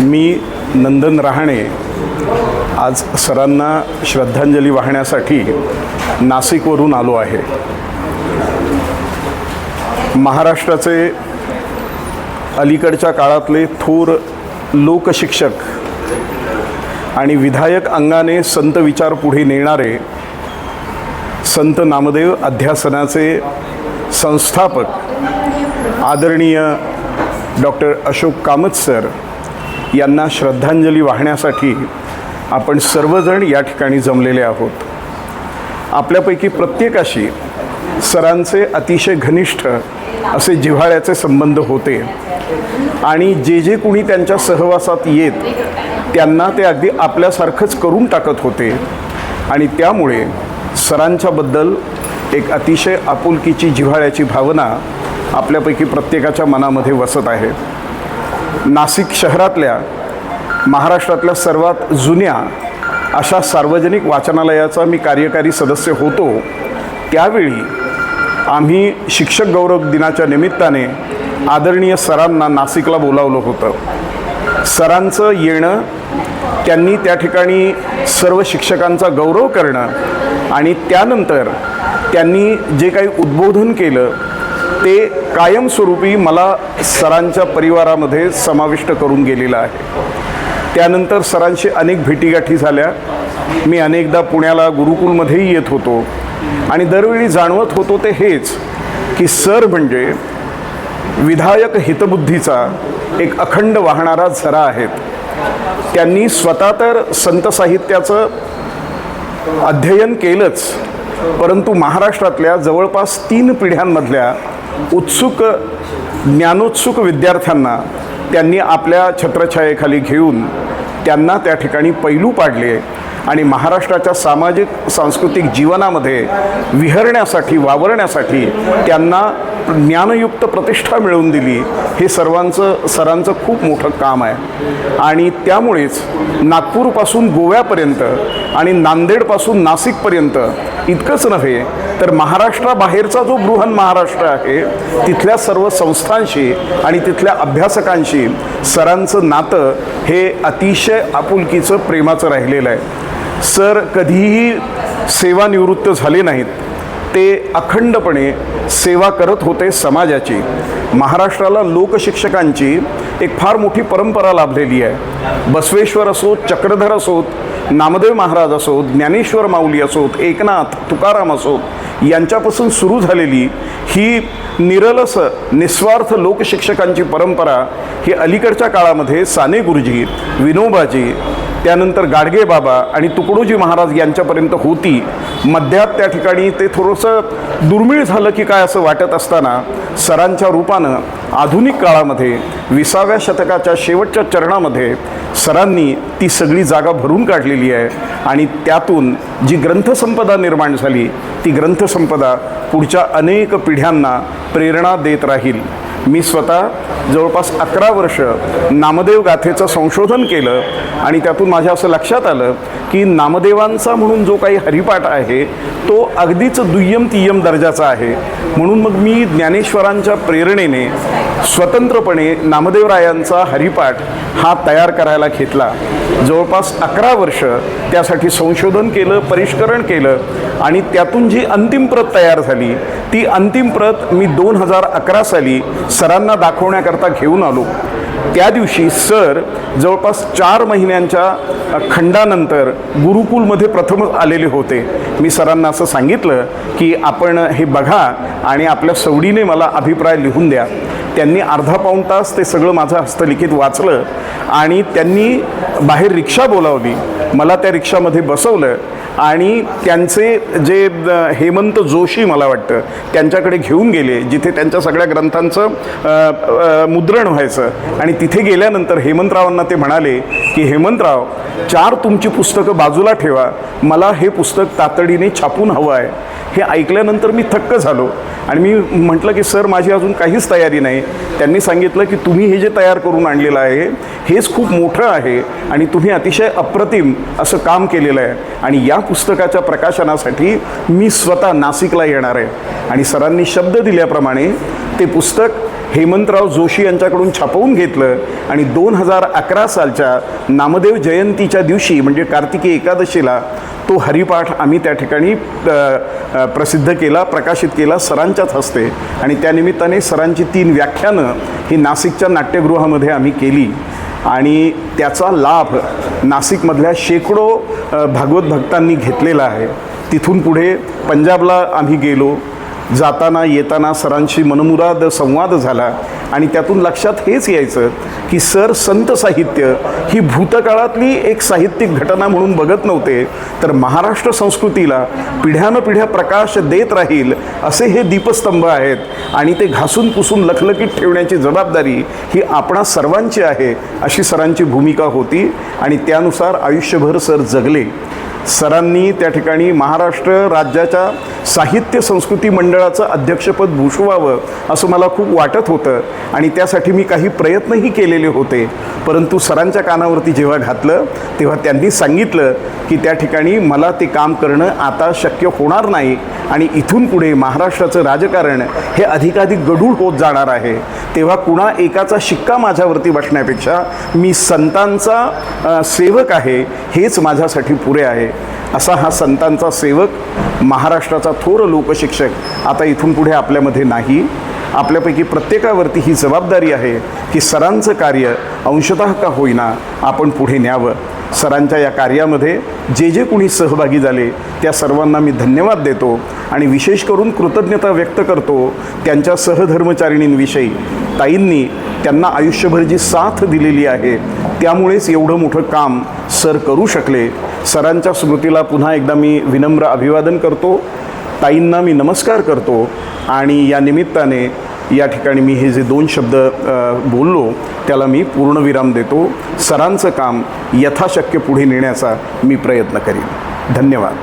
मी नंदन रहाणे आज सरांना श्रद्धांजली वाहण्यासाठी नाशिकवरून आलो आहे. महाराष्ट्राचे अलीकडच्या काळातले थोर लोकशिक्षक आणि विधायक अंगाने संत विचार पुढे नेणारे संत नामदेव अध्यासनाचे संस्थापक आदरणीय डॉक्टर अशोक कामत सर यांना श्रद्धांजली वाहण्यासाठी आपण सर्वजण या ठिकाणी जमलेले आहोत. आपल्यापैकी प्रत्येकाशी सरांचे अतिशय घनिष्ठ असे जिव्हाळ्याचे संबंध होते आणि जे जे कुणी त्यांच्या सहवासात येत त्यांना ते अगदी आपल्यासारखंच करून टाकत होते आणि त्यामुळे सरांच्याबद्दल एक अतिशय आपुलकीची जिव्हाळ्याची भावना आपल्यापैकी प्रत्येकाच्या मनामध्ये वसत आहे. नाशिक शहरातल्या महाराष्ट्रातल्या सर्वात जुन्या अशा सार्वजनिक वाचनालयाचा मी कार्यकारी सदस्य होतो. त्यावेळी आम्ही शिक्षक गौरव दिनाच्या निमित्ताने आदरणीय सरांना नाशिकला बोलावलं होतं. सरांचं येणं त्यांनी त्या ठिकाणी सर्व शिक्षकांचा गौरव करणं आणि त्यानंतर त्यांनी जे काही उद्बोधन केलं ते कायमस्वरूपी मला सरांच्या परिवारामध्ये समाविष्ट करून गेलेलं आहे. त्यानंतर सरांशी अनेक भेटीगाठी झाल्या. मी अनेकदा पुण्याला गुरुकुलमध्येही येत होतो. आणि दरवेळी जाणवत होतो ते हेच की सर म्हणजे विधायक हितबुद्धीचा एक अखंड वाहणारा झरा आहेत. त्यांनी स्वतः तर संत साहित्याचं अध्ययन केलंच. परंतु महाराष्ट्रातल्या जवळपास तीन पिढ्यांमधल्या उत्सुक ज्ञानोत्सुक विद्यार्थ्यांना त्यांनी आपल्या छत्रछायेखाली घेऊन त्यांना त्या ठिकाणी पैलू पाडले. आणि महाराष्ट्राच्या सामाजिक सांस्कृतिक जीवनामध्ये विहरण्यासाठी वावरण्यासाठी त्यांना ज्ञानयुक्त प्रतिष्ठा मिळवून दिली हे सर्वांचं सरांचं खूप मोठं काम आहे. आणि त्यामुळेच नागपूरपासून गोव्यापर्यंत आणि नांदेडपासून नाशिकपर्यंत इतकंच नव्हे तर महाराष्ट्राबाहेरचा जो बृहन महाराष्ट्र आहे तिथल्या सर्व संस्थांशी आणि तिथल्या अभ्यासकांशी सरांचं नातं हे अतिशय आपुलकीचं प्रेमाचं राहिलेलं आहे. सर कधीही सेवानिवृत्त झाले नाहीत. ते अखंडपणे सेवा करत होते समाजाची. महाराष्ट्राला लोकशिक्षकांची एक फार मोठी परंपरा लाभलेली आहे. बसवेश्वर असोत चक्रधर असोत नामदेव महाराज असोत ज्ञानेश्वर माऊली असोत एकनाथ तुकाराम असोत यांच्यापासून सुरू झालेली ही निरलस निस्वार्थ लोकशिक्षकांची परंपरा ही अलीकडच्या काळामध्ये साने गुरुजी विनोबाजी त्यानंतर गाडगे बाबा आणि तुकडोजी महाराज यांच्यापर्यंत होती. मध्यात त्या ठिकाणी ते थोडंसं दुर्मिळ झालं की काय असं वाटत असताना सरांच्या रूपानं आधुनिक काळामध्ये विसाव्या शतकाच्या शेवटच्या चरणामध्ये सरांनी ती सगळी जागा भरून काढलेली आहे आणि त्यातून जी ग्रंथसंपदा निर्माण झाली ती ग्रंथसंपदा पुढच्या अनेक पिढ्यांना प्रेरणा देत राहील. मी स्वतः जवळपास अकरा वर्ष नामदेव गाथेचं संशोधन केलं आणि त्यातून माझ्या असं लक्षात आलं की नामदेवांचा म्हणून जो काही हरिपाठ आहे तो अगदीच दुय्यम तिय्यम दर्जाचा आहे. म्हणून मग मी ज्ञानेश्वरांच्या प्रेरणेने स्वतंत्रपणे नामदेवरायांचा हरिपाठ हा तयार करायला घेतला. जवळपास अकरा वर्ष त्यासाठी संशोधन केलं परिष्करण केलं आणि त्यातून जी अंतिम प्रत तयार झाली ती अंतिम प्रत मी दोन हजार अकरा साली सरांना दाखवण्याकरता घेऊन आलो. त्या दिवशी सर जवळपास चार महिन्यांच्या खंडानंतर गुरुकुलमध्ये प्रथमच आलेले होते. मी सरांना असं सांगितलं की आपण हे बघा आणि आपल्या सवडीने मला अभिप्राय लिहून द्या. त्यांनी अर्धा पाऊण तास ते सगळं माझं हस्तलिखित वाचलं आणि त्यांनी बाहेर रिक्षा बोलावली. मला त्या रिक्षामध्ये बसवलं आणि त्यांचे जे हेमंत जोशी मला वाटतं त्यांच्याकडे घेऊन गेले जिथे त्यांच्या सगळ्या ग्रंथांचं मुद्रण व्हायचं. आणि तिथे गेल्यानंतर हेमंतरावांना ते म्हणाले की हेमंतराव चार तुमची पुस्तकं बाजूला ठेवा. मला हे पुस्तक तातडीने छापून हवं आहे. हे ऐकल्यानंतर मी थक्क झालो. आणि मी म्हटलं की सर माझी अजून काहीच तयारी नाही. त्यांनी सांगितलं की तुम्ही हे जे तयार करून आणलेलं आहे हेच खूप मोठं आहे आणि तुम्ही अतिशय अप्रतिम असं काम केलेलं आहे आणि या पुस्तकाच्या प्रकाशनासाठी मी स्वतः नाशिकला येणार आहे. आणि सरांनी शब्द दिल्याप्रमाणे ते पुस्तक हेमंतराव जोशी यांच्याकडून छापवून घेतलं आणि दोन हजार अकरा सालच्या नामदेव जयंतीच्या दिवशी म्हणजे कार्तिकी एकादशीला तो हरिपाठ आम्ही त्या ठिकाणी प्रसिद्ध केला प्रकाशित केला सरांच्याच हस्ते. आणि त्यानिमित्ताने सरांची तीन व्याख्यानं ही नाशिकच्या नाट्यगृहामध्ये आम्ही केली. आणि त्याचा लाभ नाशिकमधल्या शेकडो भागवत भक्तांनी घेतलेला आहे. तिथून पुढे पंजाबला आम्ही गेलो. जाताना येताना सरांशी मनमुराद संवाद झाला. आणि त्यातून लक्षात हेच यायचं की सर संत साहित्य ही भूतकाळातली एक साहित्यिक घटना म्हणून बघत नव्हते तर महाराष्ट्र संस्कृतीला पिढ्यानपिढ्या प्रकाश देत राहील असे हे दीपस्तंभ आहेत. आणि ते घासून पुसून लखलखीत ठेवण्याची जबाबदारी ही आपणा सर्वांची आहे अशी सरांची भूमिका होती. आणि त्यानुसार आयुष्यभर सर जगले. सरांनी त्या ठिकाणी महाराष्ट्र राज्याच्या साहित्य संस्कृती मंडळाचं अध्यक्षपद भूषवावं असं मला खूप वाटत होतं. आणि त्यासाठी मी काही प्रयत्नही केलेले होते. परंतु सरांच्या कानावरती जेव्हा घातलं तेव्हा त्यांनी सांगितलं की त्या ठिकाणी मला ते काम करणं आता शक्य होणार नाही आणि इथून पुढे महाराष्ट्राचं राजकारण हे अधिकाधिक गढूळ होत जाणार आहे. तेव्हा कुणा एकाचा शिक्का माझ्यावरती बसण्यापेक्षा मी संतांचा सेवक आहे हेच माझ्यासाठी पुरे आहे. असा हा संतांचा सेवक महाराष्ट्राचा थोर लोकशिक्षक आता इथून पुढे आपल्यामध्ये नाही. आपल्यापैकी प्रत्येकावरती ही जबाबदारी आहे की सरांचं कार्य अंशतः का होईना आपण पुढे न्यावं. सरांच्या या कार्यामध्ये जे जे कुणी सहभागी झाले त्या सर्वांना मी धन्यवाद देतो आणि विशेष करून कृतज्ञता व्यक्त करतो त्यांच्या सहधर्मचारिणींविषयी. ताईंनी त्यांना आयुष्यभर जी साथ दिलेली आहे त्यामुळेच एवढं मोठं काम सर करू शकले. सरांच्या स्मृतीला पुन्हा एकदा मी विनम्र अभिवादन करतो. ताईंना मी नमस्कार करतो आणि या निमित्ताने या ठिकाणी मी हे जे दोन शब्द बोललो त्याला मी पूर्णविराम देतो. सरांचं काम यथाशक्य पुढे नेण्याचा मी प्रयत्न करीन. धन्यवाद.